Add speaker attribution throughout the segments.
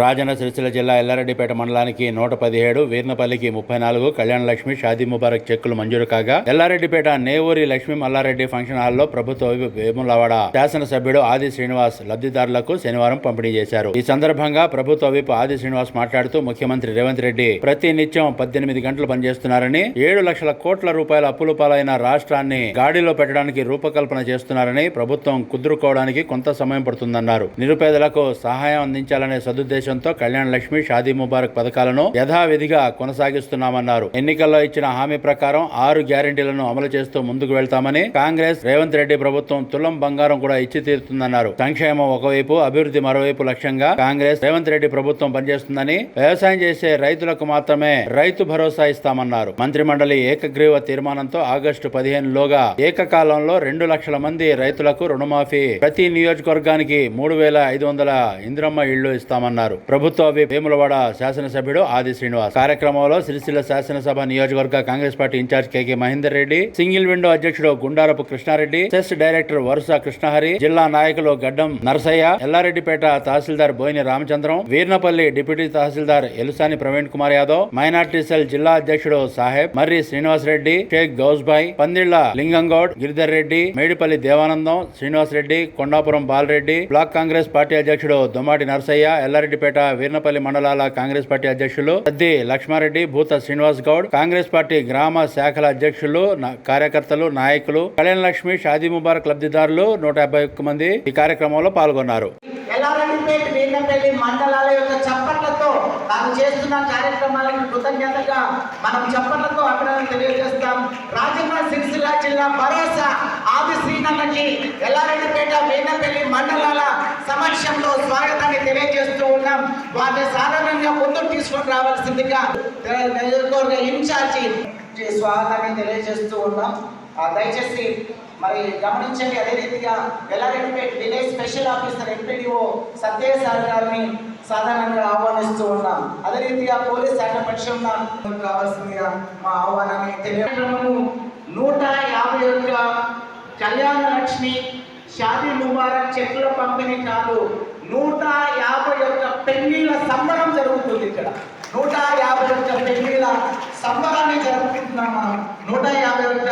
Speaker 1: రాజన్న సిరిసిల్ల జిల్లా ఎల్లారెడ్డిపేట మండలానికి నూట పదిహేడు వీర్నపల్లికి ముప్పై నాలుగు కళ్యాణ లక్ష్మి షాదీ ముబారక్ చెక్కులు మంజూరు కాగా ఎల్లారెడ్డిపేట నేవూరి లక్ష్మీ మల్లారెడ్డి ఫంక్షన్ హాల్లో ప్రభుత్వ వేములవాడ శాసనసభ్యుడు ఆది శ్రీనివాస్ లబ్ధిదారులకు శనివారం పంపిణీ చేశారు. ఈ సందర్భంగా ప్రభుత్వ విప్ ఆది శ్రీనివాస్ మాట్లాడుతూ ముఖ్యమంత్రి రేవంత్ రెడ్డి ప్రతి నిత్యం పద్దెనిమిది గంటలు పనిచేస్తున్నారని ఏడు లక్షల కోట్ల రూపాయల అప్పులు పాలైన రాష్ట్రాన్ని గాడిలో పెట్టడానికి రూపకల్పన చేస్తున్నారని ప్రభుత్వం కుదురుకోవడానికి కొంత సమయం పడుతుందన్నారు. నిరుపేదలకు సహాయం అందించాలనే ఉద్దేశంతో కళ్యాణ లక్ష్మి షాదీ ముబారక్ పథకాలను యథావిధిగా కొనసాగిస్తున్నామన్నారు. ఎన్నికల్లో ఇచ్చిన హామీ ప్రకారం ఆరు గ్యారెంటీలను అమలు చేస్తూ ముందుకు వెళ్తామని కాంగ్రెస్ రేవంత్ రెడ్డి ప్రభుత్వం తులం బంగారం కూడా ఇచ్చి తీరుతుందన్నారు. సంక్షేమం ఒకవైపు అభివృద్ధి మరోవైపు లక్ష్యంగా కాంగ్రెస్ రేవంత్ రెడ్డి ప్రభుత్వం పనిచేస్తుందని వ్యవసాయం చేసే రైతులకు మాత్రమే రైతు భరోసా ఇస్తామన్నారు. మంత్రి మండలి ఏకగ్రీవ తీర్మానంతో ఆగస్టు పదిహేను లోగా ఏకకాలంలో రెండు లక్షల మంది రైతులకు రుణమాఫీ ప్రతి నియోజకవర్గానికి మూడు వేల ఐదు వందల ఇంద్రమ్మ ఇళ్ళు ఇస్తామన్నారు. ప్రభుత్వ విప్ వేములవాడ శాసనసభ్యుడు ఆది శ్రీనివాస్. కార్యక్రమంలో సిరిసిల్ల శాసనసభ నియోజకవర్గ Congress party incharge K K Mahender Reddy single window అధ్యక్షుడు గుండారపు కృష్ణారెడ్డి సెస్ డైరెక్టర్ వరుస కృష్ణహరి జిల్లా నాయకులు Gaddam Narasaiah Yellareddypet tahsildar Boini Ramachandram Veernapalli deputy tahsildar Elusani Praveen Kumar Yadav minority cell జిల్లా అధ్యక్షుడు సాహెబ్ మర్రి శ్రీనివాస్ రెడ్డి షేక్ గౌస్భాయ్ పందిళ్ళ లింగంగౌడ్ గిరిధర్ రెడ్డి మేడిపల్లి దేవానందం శ్రీనివాస్ రెడ్డి కొండాపురం బాలరెడ్డి బ్లాక్ కాంగ్రెస్ పార్టీ అధ్యక్షుడు దొమ్మాటి నరసయ్య ఎల్లారెడ్డిపేట వీర్నపల్లి మండలాల కాంగ్రెస్ పార్టీ అధ్యక్షులు సద్ది లక్ష్మారెడ్డి భూత శ్రీనివాస్ గౌడ్ కాంగ్రెస్ పార్టీ గ్రామ శాఖల అధ్యక్షులు కార్యకర్తలు నాయకులు కళ్యాణ లక్ష్మి షాదీ ముబారక్ లబ్ధిదారులు నూట యాభై ఒక్క మంది ఈ కార్యక్రమంలో పాల్గొన్నారు.
Speaker 2: మండలాల యొక్క చేస్తున్న కార్యక్రమాలకు కృతజ్ఞతగా మనం చప్పట్లతో అభినందన తెలియజేస్తాం. రాజన్న సిరిసిల్ల జిల్లా భరోసా ఆది శ్రీనన్నకి ఎల్లారెడ్డిపేట వీర్నపల్లి మండలాల సమక్షంలో స్వాగతాన్ని తెలియజేస్తూ ఉన్నాం. వారిని సాధారణంగా ముందుకు తీసుకొని రావాల్సిందిగా నియోజకవర్గ ఇన్ఛార్జి స్వాగతాన్ని తెలియజేస్తూ ఉన్నాం. దయచేసి మరి గమనించండి అదే రీతిగా Yellareddypet village special officer MPDO Satya sir గారిని సాధారణంగా ఆహ్వానిస్తూ ఉన్నాం. అదే రీతిగా పోలీస్ శాఖ పక్షంగా కావాల్సిందిగా మా ఆహ్వానాన్ని తెలియజేయడము నూట యాభై ఒక్క కళ్యాణ లక్ష్మి షాదీ ముబారక్ చెక్కుల పంపిణీ కాదు నూట యాభై ఒక్క పెళ్ళిళ్ళ సంబరం జరుగుతుంది ఇక్కడ. నూట యాభై ఒక్క పెళ్ళిళ్ళ సంబరాన్ని జరుపుకుంటున్నాం మనం. నూట యాభై ఒక్క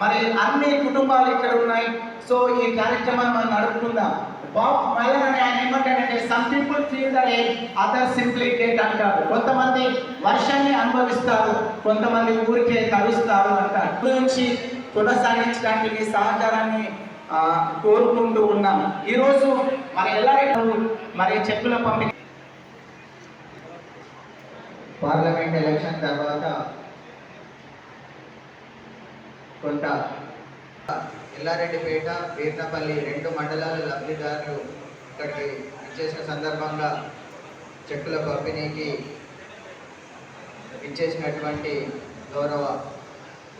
Speaker 2: మరి అన్ని కుటుంబాలు ఇక్కడ ఉన్నాయి. సో ఈ కార్యక్రమాన్ని మనం నడుపుకుందాం. బాబ్ మైలర్ అని ఆయన ఏమంటాడంటే some people feel the rain other simply get అంటారు కొంతమంది వర్షాన్ని అనుభవిస్తారు కొంతమంది ఊరికే కలుస్తారు అంటారు గురించి కొనసాగించడానికి మీ సహకారాన్ని కోరుకుంటూ ఉన్నాం. ఈరోజు మరి ఎల్లారెడ్డి మరి చెక్కుల పంపిణీ
Speaker 3: పార్లమెంట్ ఎలక్షన్ తర్వాత కొంత ఎల్లారెడ్డిపేట వీర్నపల్లి రెండు మండలాల లబ్ధిదారులు ఇక్కడికి ఇచ్చేసిన సందర్భంగా చెక్కుల పంపిణీకి ఇచ్చేసినటువంటి గౌరవ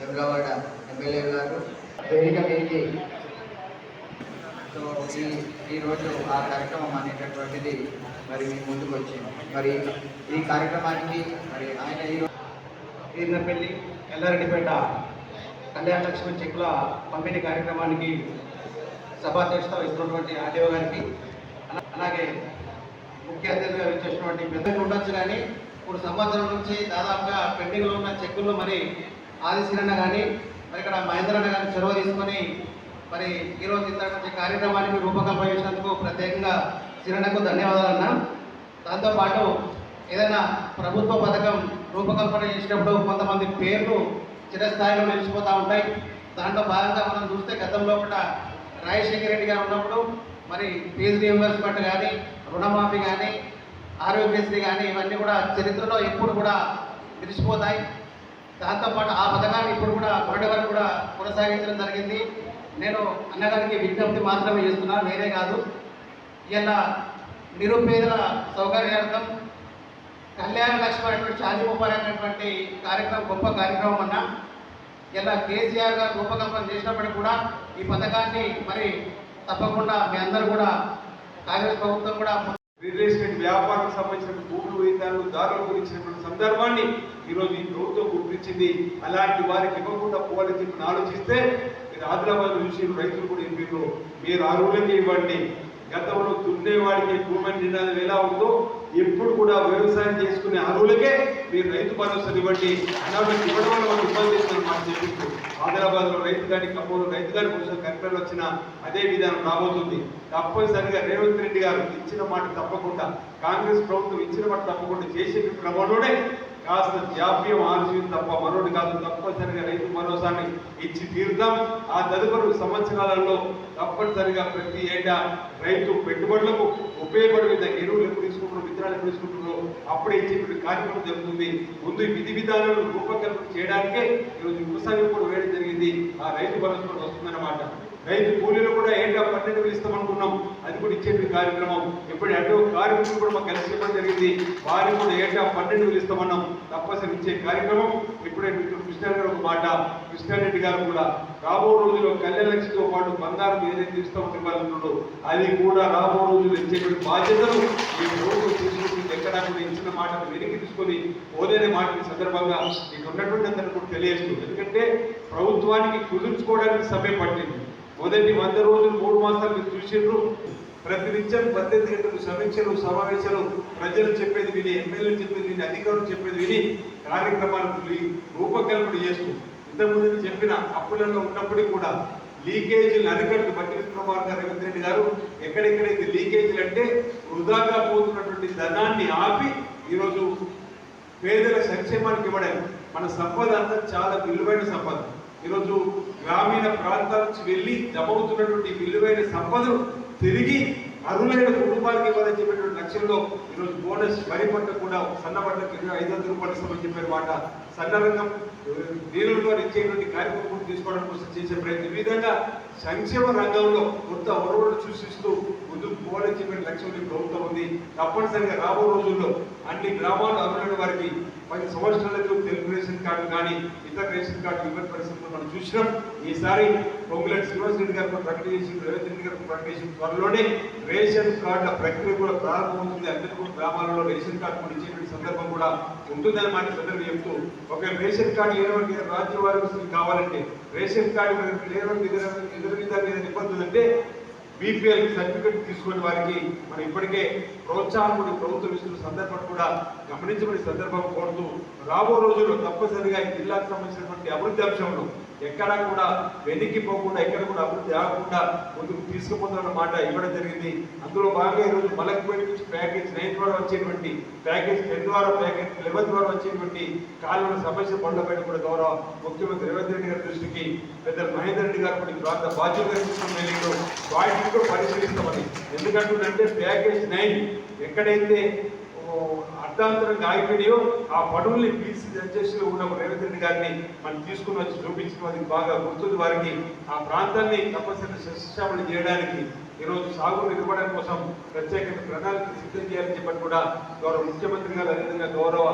Speaker 3: వెమ్లవాడ ఎమ్మెల్యే గారు. వేదిక మీదకి సో ఈ ఈరోజు ఆ కార్యక్రమం అనేటటువంటిది మరి మీ ముందుకు వచ్చింది. మరి ఈ కార్యక్రమానికి మరి ఆయన ఈరోజు
Speaker 4: వీరినపల్లి ఎల్లారెడ్డిపేట కళ్యాణ లక్ష్మి చెక్కుల పంపిణీ కార్యక్రమానికి సభాధ్యక్షత వహిస్తున్నటువంటి ఆర్డీఓ గారికి అలాగే ముఖ్య అతిథిగా వచ్చేసినటువంటి పెద్దలు ఉండొచ్చు కానీ ఇప్పుడు సంవత్సరం నుంచి దాదాపుగా పెండింగ్లో ఉన్న చెక్కులు మరి ఆదిశీరన్న కానీ మరి ఇక్కడ మహేంద్రన్న గారిని చొరవ తీసుకొని మరి ఈరోజు ఇంతటి కార్యక్రమానికి రూపకల్పన చేసినందుకు ప్రత్యేకంగా సిరణకు ధన్యవాదాలు అన్నా. దాంతోపాటు ఏదైనా ప్రభుత్వ పథకం రూపకల్పన చేసినప్పుడు కొంతమంది పేర్లు చిరస్థాయిలో నిలిచిపోతూ ఉంటాయి. దాంట్లో భాగంగా మనం చూస్తే గతంలో కూడా రాజశేఖర రెడ్డి గారు ఉన్నప్పుడు మరి ఫీజు రియంబర్స్మెంట్ కానీ రుణమాఫీ కానీ ఆరోగ్యశ్రీ కానీ ఇవన్నీ కూడా చరిత్రలో ఎప్పుడు కూడా నిలిచిపోతాయి. దాంతోపాటు ఆ పథకాన్ని ఇప్పుడు కూడా మొదటి వరకు కూడా కొనసాగించడం జరిగింది. నేను అన్నగారికి విజ్ఞప్తి మాత్రమే చేస్తున్నా వేరే కాదు. ఇలా నిరుపేదల సౌకర్యార్థం కళ్యాణ లక్ష్మి అనేటువంటి షాదీ ముబారక్ అనేటువంటి కార్యక్రమం గొప్ప కార్యక్రమం అన్న. ఇలా కేసీఆర్ గారు కల్పన చేసినప్పటికీ కూడా ఈ పథకాన్ని మరి తప్పకుండా మీ అందరూ కూడా కాంగ్రెస్ ప్రభుత్వం కూడా
Speaker 5: రియల్ ఎస్టేట్ వ్యాపారం సంబంధించిన భూములు వేదాలు దారులు గురించినటువంటి సందర్భాన్ని ఈరోజు ఈ ప్రభుత్వం గుర్తించింది. అలాంటి వారికి ఇవ్వకుండా పోవాలని చెప్పి ఆలోచిస్తే మీరు ఆదిలాబాద్ చూసి రైతులు కూడా ఎంపీలు మీరు అర్హులకి ఇవ్వండి. గతంలో దున్నేవాడికి భూమి నినాదం ఎలా ఉందో ఎప్పుడు కూడా వ్యవసాయం చేసుకునే అర్హులకే మీరు రైతు భరోసా ఇవ్వండి. అన్నప్పుడు ఇవ్వడం వల్ల వాళ్ళు ఇబ్బంది చేస్తున్నారు మాట చెప్పింది ఆదిలాబాద్లో రైతు గారి ఖమ్మంలో రైతు గారి కోసం కలెక్టర్ వచ్చిన అదే విధానం రాబోతుంది. తప్పనిసరిగా రేవంత్ రెడ్డి గారు ఇచ్చిన మాట తప్పకుండా కాంగ్రెస్ ప్రభుత్వం ఇచ్చిన మాట తప్పకుండా చేసే క్రమంలోనే కాస్త జాప్యం ఆలస్యం తప్ప మరొకటి కాదు తప్పనిసరిగా రైతు భరోసాని ఇచ్చి తీర్థం ఆ తదుపరి సంవత్సరాలలో తప్పనిసరిగా ప్రతి ఏటా రైతు పెట్టుబడులకు ఉపయోగపడే విధంగా ఎరువులు ఎప్పుడు తీసుకుంటున్నారు విత్తనాలు ఎప్పుడు తీసుకుంటున్నారో అప్పుడే ఇచ్చేటువంటి కార్యక్రమం జరుగుతుంది. ముందు విధి విధానాలను రూపకల్పన చేయడానికే ఈరోజు వ్యవసాయం కూడా వేయడం జరిగింది. ఆ రైతు భరోసా కూడా వస్తుందన్నమాట. రైతు కూలీలు కూడా ఏంటా పన్నెండు ఇస్తామనుకున్నాం. అది కూడా ఇచ్చే కార్యక్రమం. ఇప్పుడు అటు కార్మికులు కూడా మాకు కలిసి ఇవ్వడం జరిగింది. వారికి కూడా ఏటా పన్నెండు వేలు ఇస్తామన్నాం. తప్పనిసరి ఇచ్చే కార్యక్రమం. ఇప్పుడే మిత్రుడు కృష్ణారెడ్డి గారు ఒక మాట. కృష్ణారెడ్డి గారు కూడా రాబో రోజుల్లో కళ్యాణ లక్ష్మితో పాటు బంగారం ఏదైతే ఇస్తామో ఇవ్వాలన్నాడో అది కూడా రాబో రోజుల్లో ఇచ్చేటువంటి బాధ్యతలు ఈ రోజు తీసుకుంటుంది ఇచ్చిన మాటను వెనక్కి తీసుకొని ఓదైన మాట సందర్భంగా మీకు ఉన్నటువంటి అందరూ కూడా తెలియజేస్తుంది ఎందుకంటే ప్రభుత్వానికి కుదుర్చుకోవడానికి సమయం పట్టింది. మొదటి వంద రోజులు మూడు మాసాలు మీరు చూసిండ్రు ప్రతినిత్యం పద్దెనిమిది గంటలు సమీక్షలు సమావేశాలు. ప్రజలు చెప్పేది విని ఎమ్మెల్యేలు చెప్పేది విని అధికారులు చెప్పేది విని కార్యక్రమాలు రూపకల్పన చేస్తూ ఇంతకుముందు చెప్పిన అప్పులలో ఉన్నప్పటికీ కూడా లీకేజీలు అరికట్టు బట్టి కుమార్ గారు రేవంత్ రెడ్డి గారు ఎక్కడెక్కడైతే లీకేజీలు అంటే వృధాగా పోతున్నటువంటి ధనాన్ని ఆపి ఈరోజు పేదల సంక్షేమానికి ఇవ్వడం. మన సంపద అంతా చాలా విలువైన సంపద. ఈరోజు గ్రామీణ ప్రాంతాల నుంచి వెళ్ళి జమవుతున్నటువంటి విలువైన సంపదను తిరిగి అరువులైన కుటుంబానికి ఇవ్వాలని చెప్పినటువంటి లక్ష్యంలో ఈరోజు బోనస్ వరి పంట కూడా సన్న పంటకు ఇరవై ఐదు వందల రూపాయలు ఇస్తామని చెప్పిన మాట. సన్నరంగం నీళ్ళలో ఇచ్చేటువంటి కార్యక్రమం తీసుకోవడం కోసం చేసే ప్రయత్నం. ఈ విధంగా సంక్షేమ రంగంలో కొత్త ఒరవడు సృష్టిస్తూ ముందుకు పోవాలని చెప్పిన లక్ష్యం ప్రభుత్వం ఉంది. తప్పనిసరిగా రాబో రోజుల్లో అన్ని గ్రామాలు అర్హులైన వారికి పది సంవత్సరాలకు తెలుగు రేషన్ కార్డు కానీ ఇతర రేషన్ కార్డు ఇవ్వని పరిస్థితులు మనం చూసినాం. ఈసారి పొంగులేటి శ్రీనివాస్ రెడ్డి గారు కూడా ప్రకటన చేసి రేవంత్ రెడ్డి గారు ప్రకటన త్వరలోనే రేషన్ కార్డుల ప్రక్రియ కూడా ప్రారంభమవుతుంది. అందరికీ గ్రామాలలో రేషన్ కార్డు కూడా ఇచ్చేటువంటి సందర్భం కూడా ఉంటుందని మాట సందర్భం చెప్తూ ఒక రేషన్ కార్డు లేనటువంటి రాజ్య వారికి కావాలంటే రేషన్ కార్డు లేనటువంటి ఎదురు మీద విధాలు అంటే బీపీఎల్ సర్టిఫికెట్ తీసుకునే వారికి మనం ఇప్పటికే ప్రోత్సాహం కూడా ప్రభుత్వం ఇస్తున్న సందర్భం కూడా గమనించబడి సందర్భం కోరుతూ రాబో రోజుల్లో తప్పనిసరిగా ఈ జిల్లాకు సంబంధించినటువంటి అభివృద్ధి అంశంలో ఎక్కడా కూడా వెనక్కి పోకుండా ఎక్కడ కూడా అభివృద్ధి ఆగకుండా ముందుకు తీసుకుపోతున్న మాట ఇవ్వడం జరిగింది. అందులో భాగంగా ఈరోజు మలక్పేట నుంచి ప్యాకేజ్ నైన్ ద్వారా వచ్చేటువంటి ప్యాకేజ్ టెన్ ద్వారా ప్యాకేజ్ లెవెన్ ద్వారా వచ్చేటువంటి కాలువల సమస్య పండుగపైన కూడా గౌరవ ముఖ్యమంత్రి రేవంత్ రెడ్డి గారి దృష్టికి పెద్దలు మహేందర్ రెడ్డి గారు కూడా ప్రాంత బాధ్యత వాటిని కూడా పరిశీలిస్తామని. ఎందుకంటుందంటే ప్యాకేజ్ నైన్ ఎక్కడైతే ఓ అర్థాంతరంగా ఆ పనుల్ని పీసీ అధ్యక్షులు ఉన్న రేవంత్ రెడ్డి గారిని మనం తీసుకుని వచ్చి చూపించడం అది బాగా గుర్తుంది వారికి. ఆ ప్రాంతాన్ని తప్పనిసరి శిక్షామణి చేయడానికి ఈరోజు సాగు ఇవ్వడం కోసం ప్రత్యేక ప్రణాళిక సిద్ధం చేయాలని చెప్పని కూడా గౌరవ ముఖ్యమంత్రి గారు అదేవిధంగా గౌరవ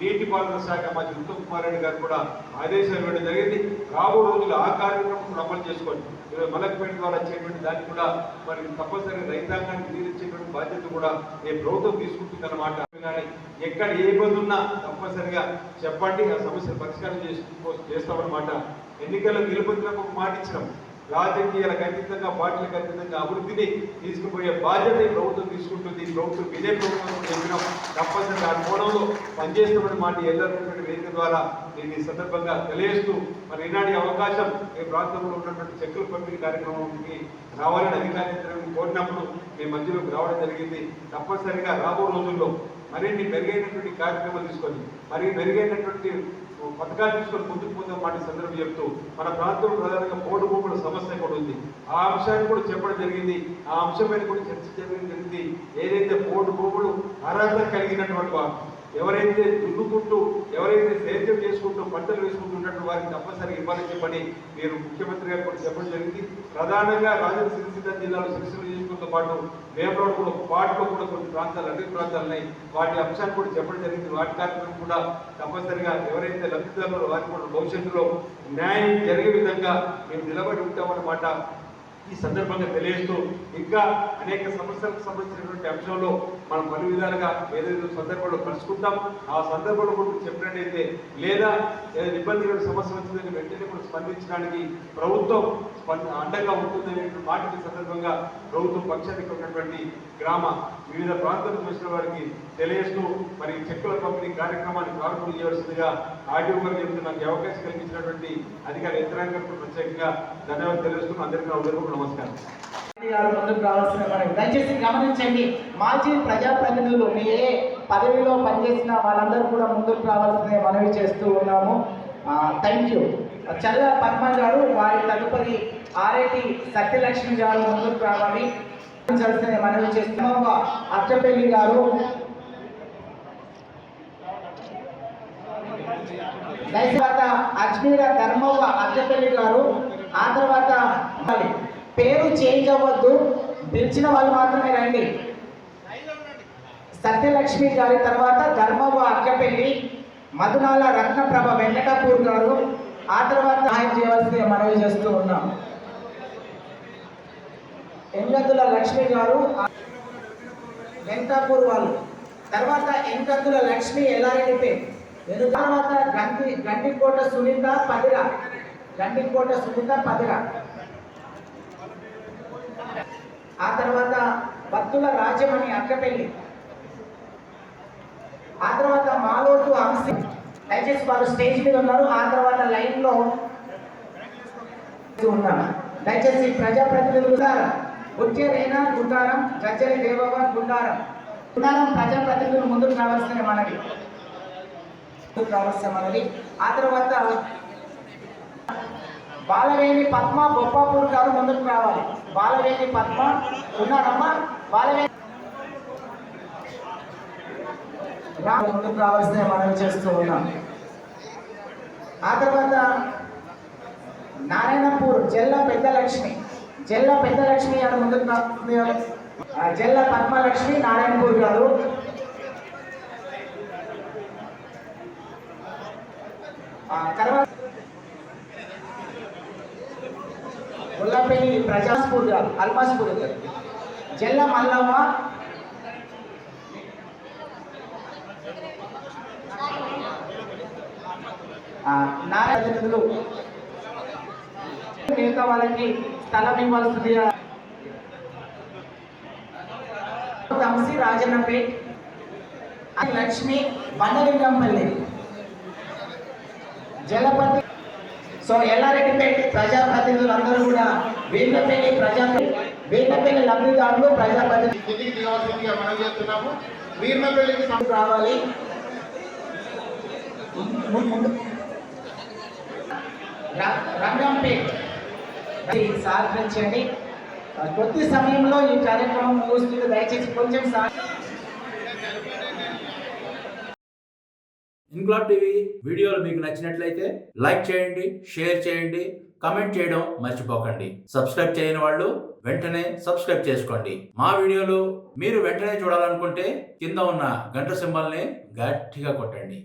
Speaker 5: నీటిపారుదల శాఖ మంత్రి ఉత్తమ్ కుమార్ రెడ్డి గారు కూడా ఆదేశాలు ఇవ్వడం జరిగింది. రాబో రోజులు ఆ కార్యక్రమం అమలు చేసుకోండి. మలక్పేట ద్వారా వచ్చేటువంటి దాన్ని కూడా మరి తప్పనిసరిగా రైతాంగానికి తీర్చేటువంటి బాధ్యత కూడా ఏ ప్రభుత్వం తీసుకుంటుందన్నమాట. కానీ ఎక్కడ ఏ ఇబ్బంది ఉన్నా తప్పనిసరిగా చెప్పండి. ఆ సమస్యను పరిష్కారం చేసుకో చేస్తామన్నమాట. ఎన్నికల్లో గెలుపొందినప్పుడు మాట ఇచ్చినాం. రాజకీయాలకు అతీతంగా పార్టీలకు అతీతంగా అభివృద్ధిని తీసుకుపోయే బాధ్యత ఈ ప్రభుత్వం తీసుకుంటుంది. ఈ ప్రభుత్వం విజయ ప్రభుత్వం చెప్పినాం తప్పనిసరిగా ఆ కోణంలో పనిచేస్తున్న మాట ఎల్లటువంటి వేదిక ద్వారా నేను ఈ సందర్భంగా తెలియజేస్తూ మరి ఈనాటి అవకాశం ఈ ప్రాంతంలో ఉన్నటువంటి చెక్కుల పంపిణీ కార్యక్రమానికి రావాలని అధికారులు కోరినప్పుడు మీ మధ్యలోకి రావడం జరిగింది. తప్పనిసరిగా రాబో రోజుల్లో మరిన్ని మెరుగైనటువంటి కార్యక్రమాలు తీసుకొని మరి మెరుగైనటువంటి పథకాలు తీసుకొని ముందుకు పోతాం మాట సందర్భం చెప్తూ మన ప్రాంతంలో ప్రధానంగా పోటు భూముల సమస్య కూడా ఉంది ఆ అంశాన్ని కూడా చెప్పడం జరిగింది. ఆ అంశం మీద కూడా చర్చ చేయడం జరిగింది. ఏదైతే పోటు భూములు అర్హత కలిగినటువంటి వారు ఎవరైతే దున్నుకుంటూ ఎవరైతే సేద్యం చేసుకుంటూ పంటలు వేసుకుంటున్నట్టు వారికి తప్పనిసరిగా ఇవ్వాలని చెప్పని మీరు ముఖ్యమంత్రి గారు కూడా చెప్పడం జరిగింది. ప్రధానంగా రాజన్ సిరిసిల్ల జిల్లాలో సిరిసిల్ల నియోజకవర్గం నియోజకవర్గంతో పాటు వేమరోడ్ కూడా ఒక కూడా కొన్ని ప్రాంతాలు అన్ని ప్రాంతాలు ఉన్నాయి. వాటి అంశాన్ని కూడా చెప్పడం జరిగింది. వాటి కార్యక్రమం కూడా తప్పనిసరిగా ఎవరైతే లబ్ధిదారులు వారికి కూడా భవిష్యత్తులో న్యాయం జరిగే విధంగా మేము నిలబడి ఉంటామన్నమాట ఈ సందర్భంగా తెలియజేస్తూ ఇంకా అనేక సమస్యలకు సంబంధించినటువంటి అంశంలో మనం పలు విధాలుగా ఏదైతే సందర్భంలో కలుసుకుంటాం. ఆ సందర్భంలో కూడా చెప్పినట్టయితే లేదా ఏదైనా ఇబ్బందికర సమస్య వచ్చిందని వెంటనే కూడా స్పందించడానికి ప్రభుత్వం అండగా అండగా ఉంటుందనే మాటకి సందర్భంగా ప్రభుత్వం పక్షానికి ఉన్నటువంటి గ్రామ వివిధ ప్రాంతాలకు చూసిన వారికి తెలియజేస్తూ మరి చెక్కుల పంపిణీ కార్యక్రమాన్ని ప్రారంభం చేయవలసిందిగా ఆర్డీఓ గారు చెబుతూ నాకు అవకాశం కల్పించినటువంటి అధికార యంత్రాంగానికి ప్రత్యేకంగా ధన్యవాదాలు తెలియజేస్తూ అందరికీ నా నమస్కారం.
Speaker 2: రావాల్సిన మనం దయచేసి గమనించండి మాజీ ప్రజాప్రతినిధులు మీ ఏ పదవిలో పనిచేసిన వాళ్ళందరూ కూడా ముందుకు రావాల్సిందే మనవి చేస్తూ ఉన్నాము. థ్యాంక్ యూ చల్ల పద్మ గారు వారి తదుపరి ఆర్ఐటి సత్యలక్ష్మి గారు ముందుకు రావాలి. మనవి చేస్తున్నాము అచ్చపల్లి గారు తర్వాత అజ్మీర ధర్మవ్వ అచ్చపల్లి గారు ఆ తర్వాత పేరు చేంజ్ అవ్వద్దు పిలిచిన వాళ్ళు మాత్రమే రండి. సత్యలక్ష్మి గారి తర్వాత ధర్మవ్వ అక్కపల్లి మధునాల రత్నప్రభ వెంకటాపూర్ గారు ఆ తర్వాత ఆయన చేయవలసింది మనవి చేస్తూ ఉన్నాం. ఎంగద్దుల లక్ష్మి గారు వెంకటాపూర్ వాళ్ళు. తర్వాత ఎంగద్దుల లక్ష్మి ఎల్లారెడ్డిపే. తర్వాత గంటి గంటికోట సునీత పదిర. గంటికోట సునీత పదిర. ఆ తర్వాత భక్తుల రాజమణి అక్కపెల్లి. ఆ తర్వాత మాలోటు అంశి. దయచేసి వారు స్టేజ్ మీద ఉన్నారు. ఆ తర్వాత లైన్లో ఉన్నాం దయచేసి ప్రజాప్రతినిధులు ఉన్నారు గుండారం గజ్జరి దేవవ గుండారం. గుండారం ప్రజాప్రతినిధులు ముందుకు రావాల్సిన మనవి ముందుకు రావాల్సిన మనవి ఆ తర్వాత బాలవేణి పద్మ బొప్పాపూర్ గారు ముందుకు రావాలి. బాలవేణి పద్మ ఉన్నారమ్మా బాలవేణి ముందుకు రావాల్సిన మనవి చేస్తూ ఉన్నాం. ఆ తర్వాత నారాయణపూర్ జల్ల పెద్దలక్ష్మి. జల్ల పెద్దలక్ష్మి గారు ముందుకు రావాల్సింది జల్ల పద్మలక్ష్మి నారాయణపూర్ గారు. ఆ తర్వాత ముల్లపల్లి ప్రజాస్పూర్ గారు అల్మాస్పూర్ గారు. జల్ల మల్లమ్మ. నారాయణ మిగతా వాళ్ళకి స్థలం ఇవ్వాల్సింది తమసి రాజన్నపేట్ లక్ష్మి బండలింగంపల్లి జలపతి సో ఎల్లారెడ్డిపేట ప్రజాప్రతినిధులు అందరూ కూడా వీళ్ళపల్లి ప్రజా వీళ్ళపల్లి లబ్ధిదారులు ప్రజాప్రతినిధులు.
Speaker 6: కిందికి దిగవలసిందిగా మనం చేస్తున్నాము.
Speaker 2: రావాలి. ర- రంగంపేట్ సహకరించండి కొద్ది సమయంలో ఈ కార్యక్రమం ముగుస్తుంది. దయచేసి కొంచెం
Speaker 1: ఇన్క్లాబ్ టీవీ వీడియోలు మీకు నచ్చినట్లయితే లైక్ చేయండి షేర్ చేయండి కమెంట్ చేయడం మర్చిపోకండి. సబ్స్క్రైబ్ చేయని వాళ్ళు వెంటనే సబ్స్క్రైబ్ చేసుకోండి. మా వీడియోలు మీరు వెంటనే చూడాలనుకుంటే కింద ఉన్న గంట సింబల్ని గట్టిగా కొట్టండి.